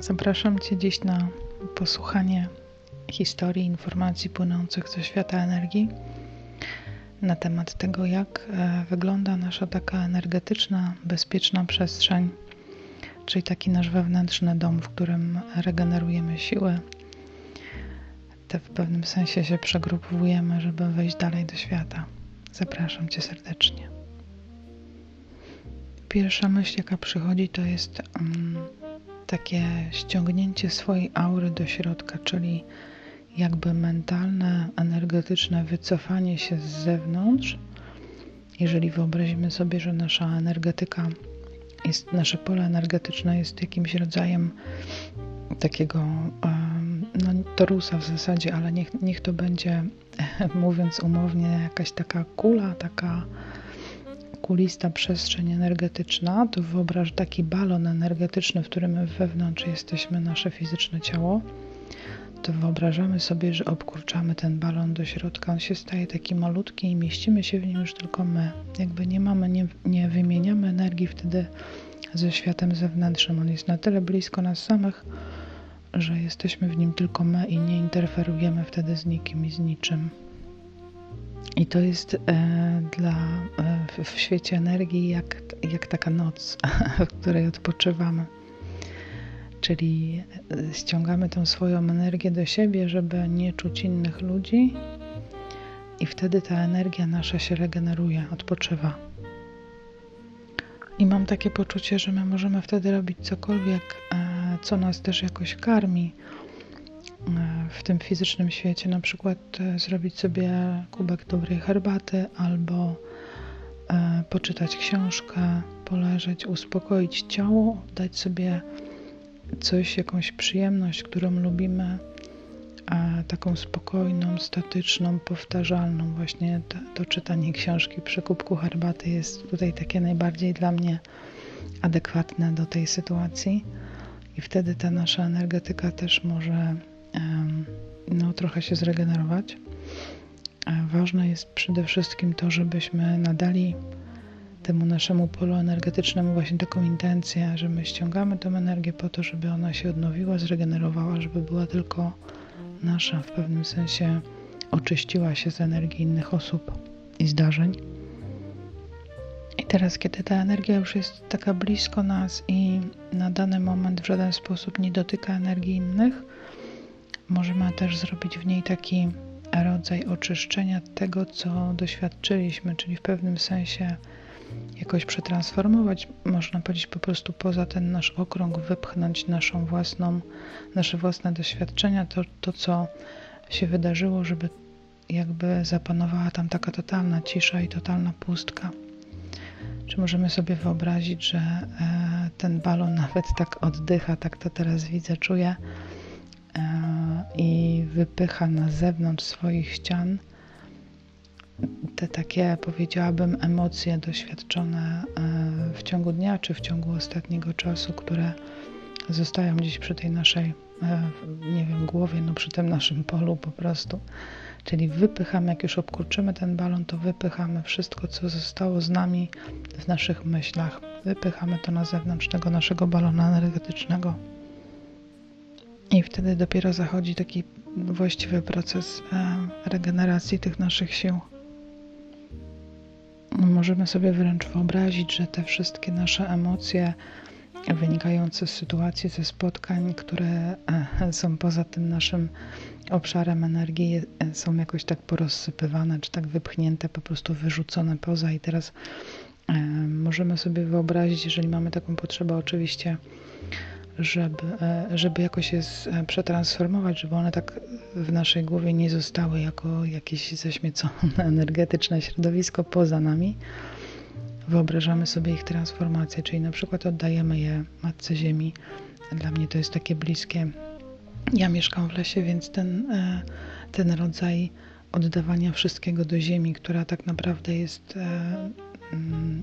Zapraszam Cię dziś na posłuchanie historii, informacji płynących ze świata energii na temat tego, jak e, wygląda nasza taka energetyczna, bezpieczna przestrzeń, czyli taki nasz wewnętrzny dom, w którym regenerujemy siły. Te w pewnym sensie się przegrupowujemy, żeby wejść dalej do świata. Zapraszam Cię serdecznie. Pierwsza myśl, jaka przychodzi, to jest. Um, takie ściągnięcie swojej aury do środka, czyli jakby mentalne, energetyczne wycofanie się z zewnątrz. Jeżeli wyobrazimy sobie, że nasza energetyka jest, nasze pole energetyczne jest jakimś rodzajem takiego no, torusa w zasadzie, ale niech, niech to będzie, mówiąc umownie, jakaś taka kula, taka kulista przestrzeń energetyczna, to wyobraź taki balon energetyczny, w którym wewnątrz jesteśmy, nasze fizyczne ciało, to wyobrażamy sobie, że obkurczamy ten balon do środka. On się staje taki malutki i mieścimy się w nim już tylko my. Jakby nie mamy, nie, nie wymieniamy energii wtedy ze światem zewnętrznym. On jest na tyle blisko nas samych, że jesteśmy w nim tylko my i nie interferujemy wtedy z nikim i z niczym. I to jest e, dla, e, w świecie energii jak, jak taka noc, w której odpoczywamy. Czyli e, ściągamy tą swoją energię do siebie, żeby nie czuć innych ludzi, i wtedy ta energia nasza się regeneruje, odpoczywa. I mam takie poczucie, że my możemy wtedy robić cokolwiek, co nas też jakoś karmi w tym fizycznym świecie, na przykład e, zrobić sobie kubek dobrej herbaty albo e, poczytać książkę, poleżeć, uspokoić ciało, dać sobie coś, jakąś przyjemność, którą lubimy, taką spokojną, statyczną, powtarzalną. Właśnie to, to czytanie książki przy kubku herbaty jest tutaj takie najbardziej dla mnie adekwatne do tej sytuacji. I wtedy ta nasza energetyka też może no, trochę się zregenerować. Ważne jest przede wszystkim to, żebyśmy nadali temu naszemu polu energetycznemu właśnie taką intencję, że my ściągamy tę energię po to, żeby ona się odnowiła, zregenerowała, żeby była tylko nasza, w pewnym sensie oczyściła się z energii innych osób i zdarzeń. I teraz, kiedy ta energia już jest taka blisko nas i na dany moment w żaden sposób nie dotyka energii innych, możemy też zrobić w niej taki rodzaj oczyszczenia tego, co doświadczyliśmy, czyli w pewnym sensie jakoś przetransformować, można powiedzieć po prostu poza ten nasz okrąg, wypchnąć naszą własną, nasze własne doświadczenia, to, to co się wydarzyło, żeby jakby zapanowała tam taka totalna cisza i totalna pustka. Czy możemy sobie wyobrazić, że e, ten balon nawet tak oddycha, tak to teraz widzę, czuję, i wypycha na zewnątrz swoich ścian te takie, powiedziałabym, emocje doświadczone e, w ciągu dnia czy w ciągu ostatniego czasu, które zostają gdzieś przy tej naszej, e, nie wiem, głowie, no przy tym naszym polu po prostu. Czyli wypychamy, jak już obkurczymy ten balon, to wypychamy wszystko, co zostało z nami w naszych myślach. Wypychamy to na zewnątrz tego naszego balona energetycznego. I wtedy dopiero zachodzi taki właściwy proces e, regeneracji tych naszych sił. Możemy sobie wręcz wyobrazić, że te wszystkie nasze emocje wynikające z sytuacji, ze spotkań, które e, są poza tym naszym obszarem energii, e, są jakoś tak porozsypywane, czy tak wypchnięte, po prostu wyrzucone poza. I teraz możemy sobie wyobrazić, jeżeli mamy taką potrzebę, oczywiście żeby, e, żeby jakoś je e, przetransformować, żeby one tak w naszej głowie nie zostały jako jakieś zaśmiecone energetyczne środowisko poza nami. Wyobrażamy sobie ich transformację, czyli na przykład oddajemy je Matce Ziemi. Dla mnie to jest takie bliskie. Ja mieszkam w lesie, więc ten, e, ten rodzaj oddawania wszystkiego do ziemi, która tak naprawdę jest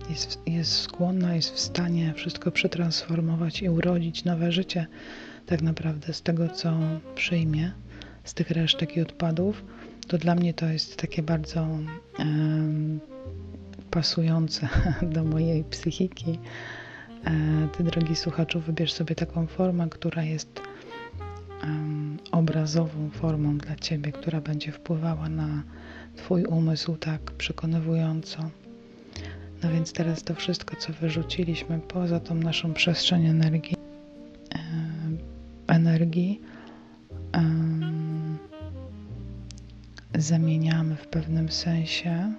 jest, jest skłonna, jest w stanie wszystko przetransformować i urodzić nowe życie, tak naprawdę z tego, co przyjmie, z tych resztek i odpadów, to dla mnie to jest takie bardzo pasujące do mojej psychiki, E, ty, drogi słuchaczu, wybierz sobie taką formę, która jest obrazową formą dla ciebie, która będzie wpływała na Twój umysł tak przekonywująco. No więc teraz to wszystko, co wyrzuciliśmy poza tą naszą przestrzeń energii, energii zamieniamy w pewnym sensie,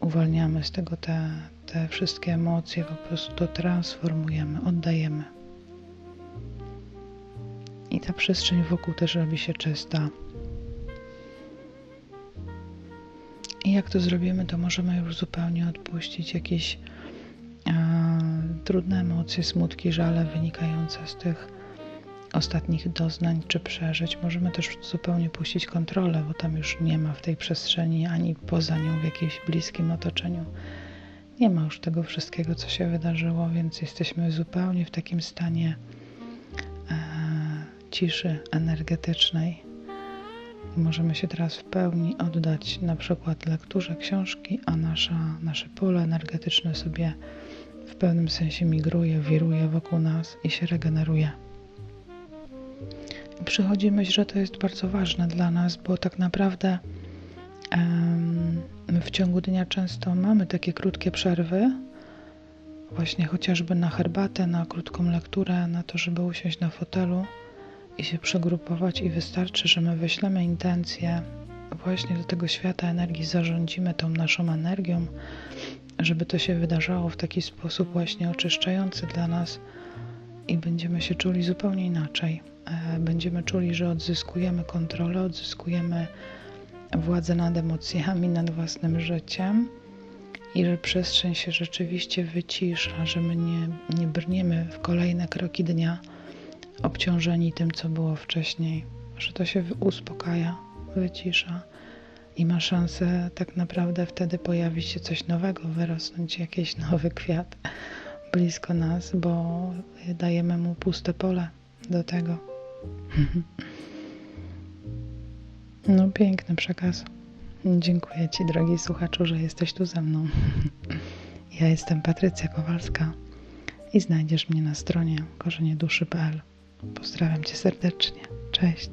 uwalniamy z tego te, te wszystkie emocje, po prostu to transformujemy, oddajemy. I ta przestrzeń wokół też robi się czysta. I jak to zrobimy, to możemy już zupełnie odpuścić jakieś e, trudne emocje, smutki, żale wynikające z tych ostatnich doznań czy przeżyć. Możemy też zupełnie puścić kontrolę, bo tam już nie ma w tej przestrzeni ani poza nią w jakimś bliskim otoczeniu. Nie ma już tego wszystkiego, co się wydarzyło, więc jesteśmy zupełnie w takim stanie e, ciszy energetycznej Możemy się teraz w pełni oddać na przykład lekturze książki, a nasza, nasze pole energetyczne sobie w pewnym sensie migruje, wiruje wokół nas i się regeneruje. I przychodzi myśl, że to jest bardzo ważne dla nas, bo tak naprawdę my w ciągu dnia często mamy takie krótkie przerwy, właśnie chociażby na herbatę, na krótką lekturę, na to, żeby usiąść na fotelu i się przegrupować i wystarczy, że my wyślemy intencję właśnie do tego świata energii, zarządzimy tą naszą energią, żeby to się wydarzało w taki sposób właśnie oczyszczający dla nas i będziemy się czuli zupełnie inaczej. E, będziemy czuli, że odzyskujemy kontrolę, odzyskujemy władzę nad emocjami, nad własnym życiem i że przestrzeń się rzeczywiście wycisza, że my nie, nie brniemy w kolejne kroki dnia, obciążeni tym, co było wcześniej, że to się uspokaja, wycisza i ma szansę tak naprawdę wtedy pojawić się coś nowego, wyrosnąć jakiś nowy kwiat blisko nas, bo dajemy mu puste pole do tego. No, piękny przekaz. Dziękuję Ci, drogi słuchaczu, że jesteś tu ze mną. Ja jestem Patrycja Kowalska i znajdziesz mnie na stronie korzenieduszy.pl. Pozdrawiam cię serdecznie. Cześć.